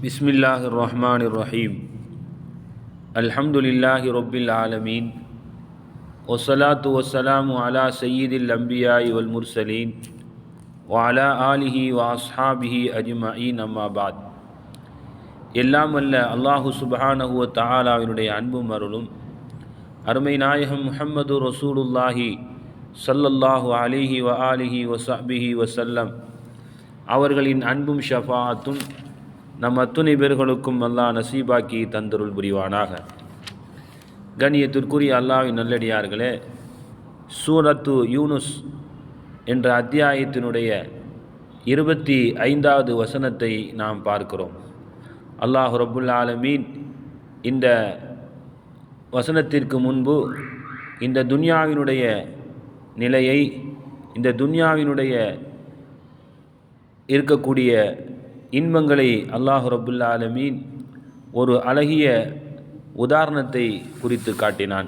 بسم الله الرحمن الرحيم الحمد لله رب العالمين والصلاة والسلام على سيد الأنبياء والمرسلين وعلى آله وأصحابه أجمعين أما بعد எல்லாம் அல்ல அல்லாஹு சுபஹானஹு வ தஆலாவினுடைய அன்பும் அருளும் அருமை நாயகம் முஹம்மது ரசூலுல்லாஹி ஸல்லல்லாஹு அலைஹி வ ஆலிஹி வ ஸஹ்பிஹி வஸல்லம் அவர்களின் அன்பும் ஷஃபாஅத்தும் நம் அத்துணை பேர்களுக்கும் அல்லாஹ் நசீபாக்கி தந்தருள் புரிவானாக. கண்ணியத்திற்குரிய அல்லாவின் நல்லடியார்களே சூரத்து யூனுஸ் என்ற அத்தியாயத்தினுடைய இருபத்தி ஐந்தாவது வசனத்தை நாம் பார்க்கிறோம். அல்லாஹ் ரபுல் ஆலமீன் இந்த வசனத்திற்கு முன்பு இந்த துன்யாவினுடைய நிலையை இந்த துன்யாவினுடைய இருக்கக்கூடிய இன்பங்களை அல்லாஹ் ரபுல்லா ஆலமீன் ஒரு அழகிய உதாரணத்தை குறித்து காட்டினான்.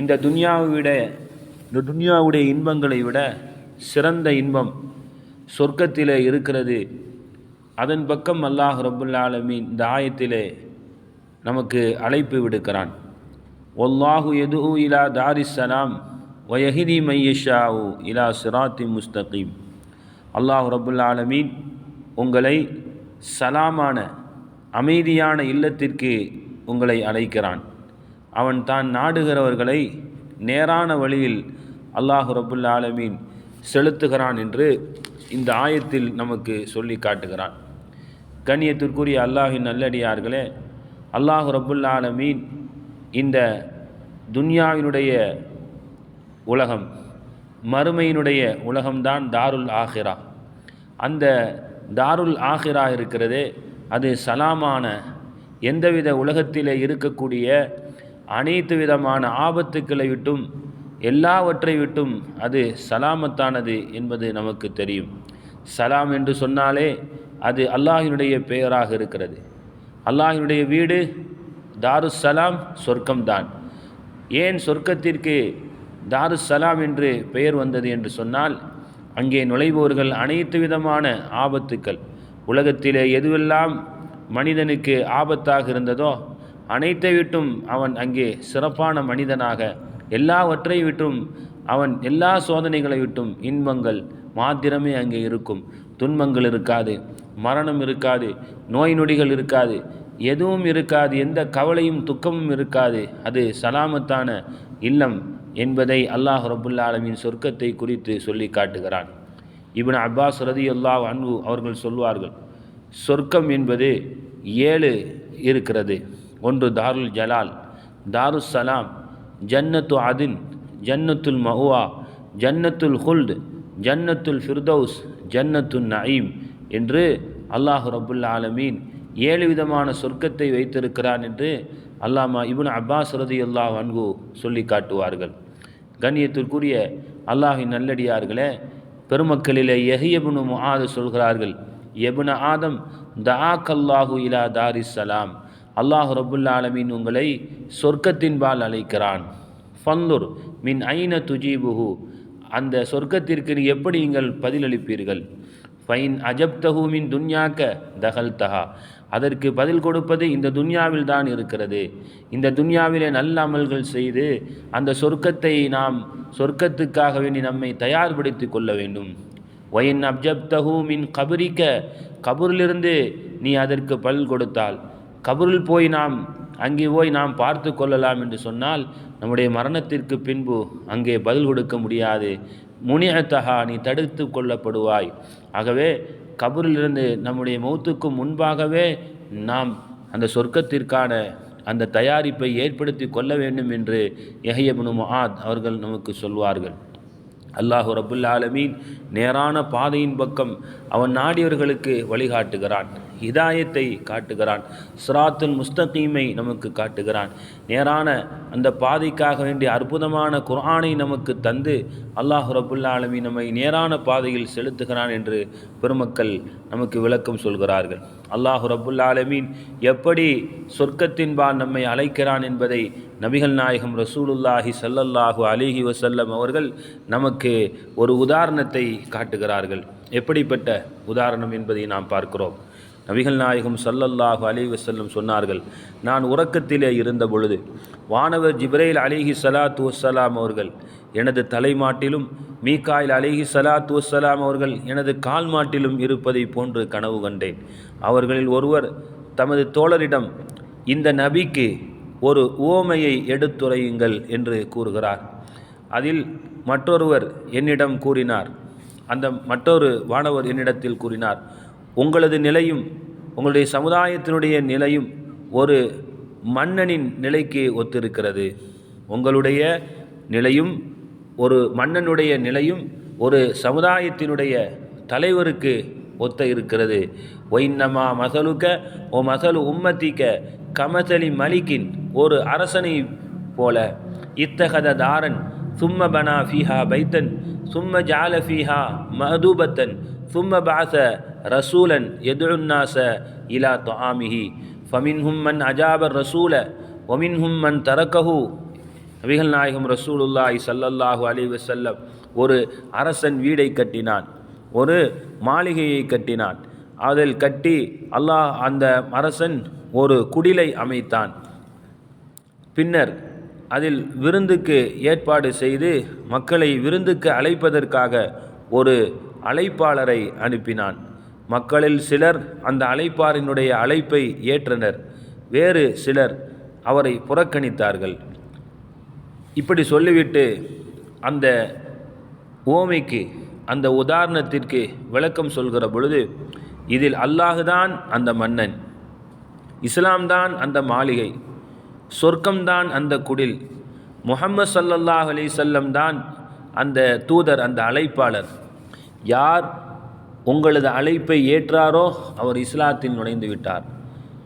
இந்த துன்யாவை விட இந்த துன்யாவுடைய இன்பங்களை விட சிறந்த இன்பம் சொர்க்கத்திலே இருக்கிறது. அதன் பக்கம் அல்லாஹ் ரபுல்லா ஆலமீன் இந்த ஆயத்திலே நமக்கு அழைப்பு விடுக்கிறான். ஒல்லாஹு எது இலா தாரிசலாம் வயஹிதி மையஷாவு இலா சிராத்தி முஸ்தகீம். அல்லாஹ் ரபுல்லா ஆலமீன் உங்களை சலாமான அமைதியான இல்லத்திற்கு உங்களை அழைக்கிறான். அவன் தான் நாடுகிறவர்களை நேரான வழியில் அல்லாஹு ரபுல் ஆலமீன் செலுத்துகிறான் என்று இந்த ஆயத்தில் நமக்கு சொல்லி காட்டுகிறான். கண்ணியத்திற்குரிய அல்லாஹின் நல்லடியார்களே அல்லாஹு ரபுல் ஆலமீன் இந்த துன்யாவினுடைய உலகம் மறுமையினுடைய உலகம்தான் தாருல் ஆஹிரா அந்த தாருல் ஆஹிரா இருக்கிறதே அது சலாமான எந்தவித உலகத்திலே இருக்கக்கூடிய அனைத்து விதமான ஆபத்துக்களை விட்டும் எல்லாவற்றை விட்டும் அது சலாமத்தானது என்பது நமக்கு தெரியும். சலாம் என்று சொன்னாலே அது அல்லாஹினுடைய பெயராக இருக்கிறது. அல்லாஹினுடைய வீடு தாருஸ் சலாம் சொர்க்கம்தான். ஏன் சொர்க்கத்திற்கு தாருஸ் சலாம் என்று பெயர் வந்தது என்று சொன்னால் அங்கே நுழைபவர்கள் அனைத்து விதமான ஆபத்துக்கள். உலகத்திலே எதுவெல்லாம் மனிதனுக்கு ஆபத்தாக இருந்ததோ அனைத்தை விட்டும் அவன் அங்கே சிறப்பான மனிதனாக எல்லாவற்றை விட்டும் அவன் எல்லா சோதனைகளை விட்டும் இன்பங்கள் மாத்திரமே அங்கே இருக்கும். துன்பங்கள் இருக்காது மரணம் இருக்காது நோய் நொடிகள் இருக்காது எதுவும் இருக்காது எந்த கவலையும் துக்கமும் இருக்காது. அது சலாமத்தான இல்லம். என்பதை அல்லாஹ் ரபுல்லாலமின் சொர்க்கத்தை குறித்து சொல்லி காட்டுகிறான். இவன் அப்பாஸ் ரதி அல்லாஹ் அன்பு அவர்கள் சொல்வார்கள் சொர்க்கம் என்பது ஏழு இருக்கிறது. ஒன்று தாருல் ஜலால் தாருஸ் சலாம் ஜன்னத்து அதின் ஜன்னத்துல் மஹுவா ஜன்னத்துல் ஹுல்ட் ஜன்னத்துல் ஃபிர்தௌஸ் ஜன்னத்துல் நயீம் என்று அல்லாஹு ரபுல்லா ஆலமீன் ஏழு விதமான சொர்க்கத்தை வைத்திருக்கிறான் என்று அல்லாமா இபுன் அப்பாஸ் ரதி அல்லாஹ் அன்கு சொல்லி காட்டுவார்கள். கண்ணியத்திற்குரிய அல்லாஹின் நல்லடியார்களே பெருமக்களிலே எஹியபுனு முஹாது சொல்கிறார்கள் எபுன ஆதம் தஆக் அல்லாஹு இலா தாரிஸ் சலாம் அல்லாஹ் ரபுல்லா ஆலமீன் உங்களை சொர்க்கத்தின்பால் அழைக்கிறான். ஃபந்துர் மின் ஐன துஜீபுஹு. அந்த சொர்க்கத்திற்கு எப்படி நீங்கள் பதிலளிப்பீர்கள்? ஃபைன் அஜப்தஹு மின் துன்யாக்க தகல் தஹா அதற்கு பதில் கொடுப்பது இந்த துன்யாவில் தான் இருக்கிறது. இந்த துன்யாவிலே நல்ல அமல்கள் செய்து அந்த சொர்க்கத்தை நாம் சொர்க்கத்துக்காக வேண்டி நம்மை தயார்படுத்தி கொள்ள வேண்டும். ஒயின் அப்ஜப்தஹூ மின் கபரிக்க கபூரிலிருந்து நீ அதற்கு பதில் கொடுத்தால். கபூரில் போய் நாம் அங்கே போய் நாம் பார்த்து கொள்ளலாம் என்று சொன்னால் நம்முடைய மரணத்திற்கு பின்பு அங்கே பதில் கொடுக்க முடியாது. முனியத்தகா நீ தடுத்து கொள்ளப்படுவாய். ஆகவே கபூரிலிருந்து நம்முடைய மௌத்துக்கு முன்பாகவே நாம் அந்த சொர்க்கத்திற்கான அந்த தயாரிப்பை ஏற்படுத்தி கொள்ள வேண்டும் என்று எஹயபுனு மஹாத் அவர்கள் நமக்கு சொல்வார்கள். அல்லாஹு ரபுல் ஆலமீன் நேரான பாதையின் பக்கம் அவன் நாடியவர்களுக்கு வழிகாட்டுகிறான். ஹிதாயத்தை காட்டுகிறான். சிராத்துல் முஸ்தகீமை நமக்கு காட்டுகிறான். நேரான அந்த பாதைக்காக வேண்டிய அற்புதமான குரானை நமக்கு தந்து அல்லாஹு ரபுல் நம்மை நேரான பாதையில் செலுத்துகிறான் என்று பெருமக்கள் நமக்கு விளக்கம் சொல்கிறார்கள். அல்லாஹு ரபுல் ஆலமீன் எப்படி சொர்க்கத்தின்பால் நம்மை அழைக்கிறான் என்பதை நபிகள் நாயகம் ரசூலுல்லாஹி சல்லல்லாஹு அலிஹி வசல்லம் அவர்கள் நமக்கு ஒரு உதாரணத்தை காட்டுகிறார்கள். எப்படிப்பட்ட உதாரணம் என்பதை நாம் பார்க்கிறோம். நபிகள் நாயகம் சல்லல்லாஹு அலைஹி செல்லும் சொன்னார்கள் நான் உறக்கத்திலே இருந்த பொழுது வானவர் ஜிப்ரேல் அலிஹி சலாத்து வசலாம் அவர்கள் எனது தலைமாட்டிலும் மீகாயில் அலிஹி சலாத்து வசலாம் அவர்கள் எனது கால் மாட்டிலும் இருப்பதை போன்று கனவு கண்டேன். அவர்களில் ஒருவர் தமது தோழரிடம் இந்த நபிக்கு ஒரு உவமையை எடுத்துரையுங்கள் என்று கூறுகிறார். அதில் மற்றொருவர் என்னிடம் கூறினார் அந்த மற்றொரு வானவர் என்னிடத்தில் கூறினார் உங்களது நிலையும் உங்களுடைய சமுதாயத்தினுடைய நிலையும் ஒரு மன்னனின் நிலைக்கு ஒத்திருக்கிறது. உங்களுடைய நிலையும் ஒரு மன்னனுடைய நிலையும் ஒரு சமுதாயத்தினுடைய தலைவருக்கு ஒத்த இருக்கிறது. ஒய்னமா மசலுக்க ஓ மசலு உம்மத்திக்க கமசலி மலிக்கின் ஒரு அரசனை போல. இத்தகத தாரன் சும்ம பனா ஃபீஹா பைத்தன் சும்ம ஜால ஃபீஹா சும்ம பாச ரசூலன் எதுன்னாச இலா தொஆமிஹி. ஃபமின்ஹும் மன் அஜாபர் ரசூல ஒமின்ஹும் மன் தரக்கஹு. நபிகள் நாயகம் ரசூலுல்லாஹி சல்லல்லாஹு அலி வசல்லம் ஒரு அரசன் வீடை கட்டினான் ஒரு மாளிகையை கட்டினான். அதில் கட்டி அல்லாஹ் அந்த அரசன் ஒரு குடிலை அமைத்தான். பின்னர் அதில் விருந்துக்கு ஏற்பாடு செய்து மக்களை விருந்துக்கு அழைப்பதற்காக ஒரு அழைப்பாளரை அனுப்பினான். மக்களில் சிலர் அந்த அழைப்பாரினுடைய அழைப்பை ஏற்றனர். வேறு சிலர் அவரை புறக்கணித்தார்கள். இப்படி சொல்லிவிட்டு அந்த ஓமைக்கு அந்த உதாரணத்திற்கு விளக்கம் சொல்கிற பொழுது இதில் அல்லாஹுதான் அந்த மன்னன் இஸ்லாம் தான் அந்த மாளிகை சொர்க்கம்தான் அந்த குடில் முஹம்மது சல்லல்லாஹ் அலி தான் அந்த தூதர் அந்த அழைப்பாளர். யார் உங்களது அழைப்பை ஏற்றாரோ அவர் இஸ்லாத்தில் நுழைந்து விட்டார்.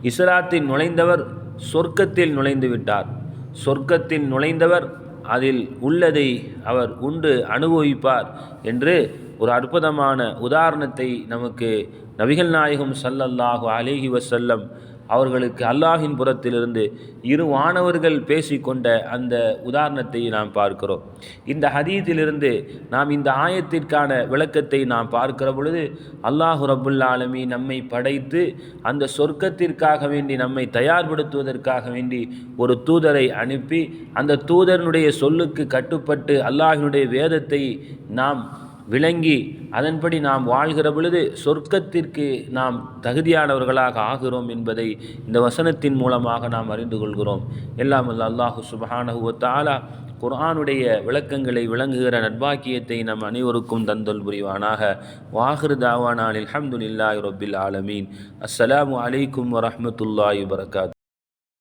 இஸ்லாத்தில் நுழைந்தவர் சொர்க்கத்தில் நுழைந்து விட்டார். சொர்க்கத்தில் நுழைந்தவர் அதில் உள்ளதை அவர் உண்டு அனுபவிப்பார் என்று ஒரு அற்புதமான உதாரணத்தை நமக்கு நபிகள் நாயகம் சல்லல்லாஹு அலேஹி வசல்லம் அவர்களுக்கு அல்லாஹின் புறத்திலிருந்து இரு வானவர்கள் பேசிக்கொண்ட அந்த உதாரணத்தை நாம் பார்க்கிறோம். இந்த ஹதீத்திலிருந்து நாம் இந்த ஆயத்திற்கான விளக்கத்தை நாம் பார்க்கிற பொழுது அல்லாஹு ரபுல்லாலமி நம்மை படைத்து அந்த சொர்க்கத்திற்காக வேண்டி நம்மை தயார்படுத்துவதற்காக வேண்டி ஒரு தூதரை அனுப்பி அந்த தூதரனுடைய சொல்லுக்கு கட்டுப்பட்டு அல்லாஹினுடைய வேதத்தை நாம் விளங்கி அதன்படி நாம் வாழ்கிற பொழுது சொர்க்கத்திற்கு நாம் தகுதியானவர்களாக ஆகிறோம் என்பதை இந்த வசனத்தின் மூலமாக நாம் அறிந்து கொள்கிறோம். எல்லாம் அல்ல அல்லாஹு சுபஹானஹுவத்தாலா குர்ஆனுடைய விளக்கங்களை விளங்குகிற நட்பாக்கியத்தை நம் அனைவருக்கும் தந்தல் புரிவானாக. வாஹிரு தாவானான் அல்ஹம்துலில்லாஹி ரொபில் ஆலமீன். அஸ்ஸலாமு அலைக்கும் வரஹ்மத்துல்லாஹி வரகாத்